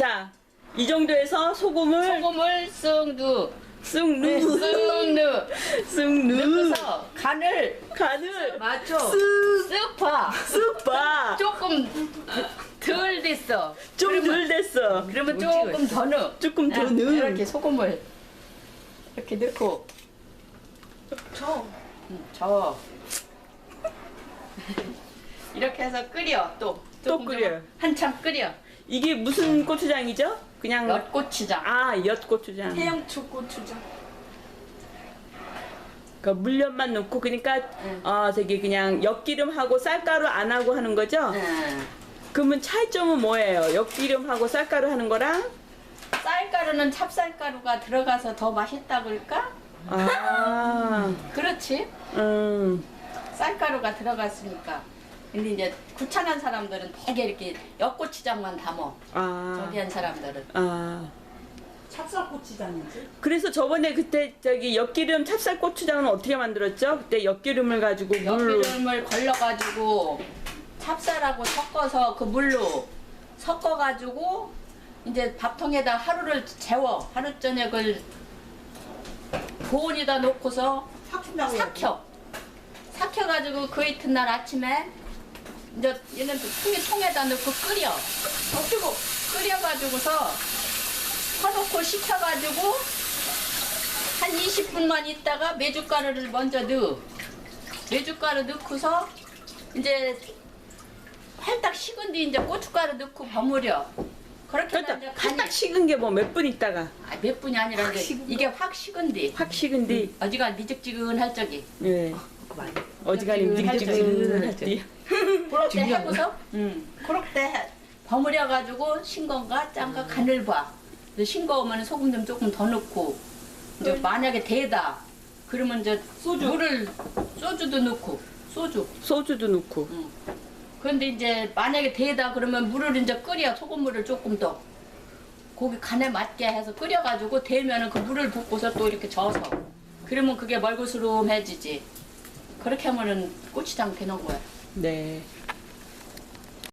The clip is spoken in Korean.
자, 이 정도에서 소금을 소금을 쓱 넣어. 쓱 네, 넣, 쓱 넣어. 쓱 넣, 넣어서 간을 간을 맞춰. 쓱, 쓱 봐. 쓱 봐. 조금 덜 됐어. 좀 덜 됐어. 그러면 조금 더 넣어. 조금 더 응, 넣어. 이렇게 소금을 이렇게 넣고 저 응, 저 이렇게 해서 끓여 또 또 조금 끓여요. 좀 한참 끓여 이게 무슨 고추장이죠? 그냥 엿고추장 아, 엿고추장. 태양초 고추장. 그 물엿만 넣고 그러니까 응. 어 저기 그냥 엿기름하고 쌀가루 안 하고 하는 거죠? 응. 그러면 차이점은 뭐예요? 엿기름하고 쌀가루 하는 거랑? 쌀가루는 찹쌀가루가 들어가서 더 맛있다 그럴까? 아, 그렇지 음, 쌀가루가 들어갔으니까 근데 이제 구찬한 사람들은 되게 이렇게 엿고추장만 담어 아, 저기 한 사람들은 아. 찹쌀고추장이지. 그래서 저번에 그때 저기 엿기름 찹쌀고추장은 어떻게 만들었죠? 그때 엿기름을 가지고 물로 엿기름을 걸러가지고 찹쌀하고 섞어서 그 물로 섞어가지고 이제 밥통에다 하루를 재워 하루 저녁을 보온에다 놓고서 삭힌다고. 삭혀 삭혀가지고 그 이튿날 아침에 이제 얘는 통에 통에다 넣고 끓여. 엎치고 끓여가지고서 퍼놓고 식혀가지고 한 20분만 있다가 메주가루를 먼저 넣어 메주가루 넣고서 이제 활딱 식은 뒤 이제 고춧가루 넣고 버무려. 그렇게 그러니까 이제 간이 한딱 식은 게 뭐 몇 분 있다가. 아, 몇 분이 아니라 이제 이게 확 식은 뒤. 확 식은 뒤. 어지간 미적지근할 적이. 예. 어지간히 미지근할 때 그럴 때 해고서 응. 때 버무려가지고 싱거운가 짠가 간을 봐. 싱거우면 소금 좀 조금 더 넣고 이제 만약에 대다 그러면 이제 소주. 물을 소주도 넣고 소주. 소주도 넣고 응. 그런데 이제 만약에 대다 그러면 물을 이제 끓여 소금물을 조금 더 고기 간에 맞게 해서 끓여가지고 대면은 그 물을 붓고서 또 이렇게 저어서 그러면 그게 멀구스름해지지. 그렇게 하면은 고추장 되는 거야. 네.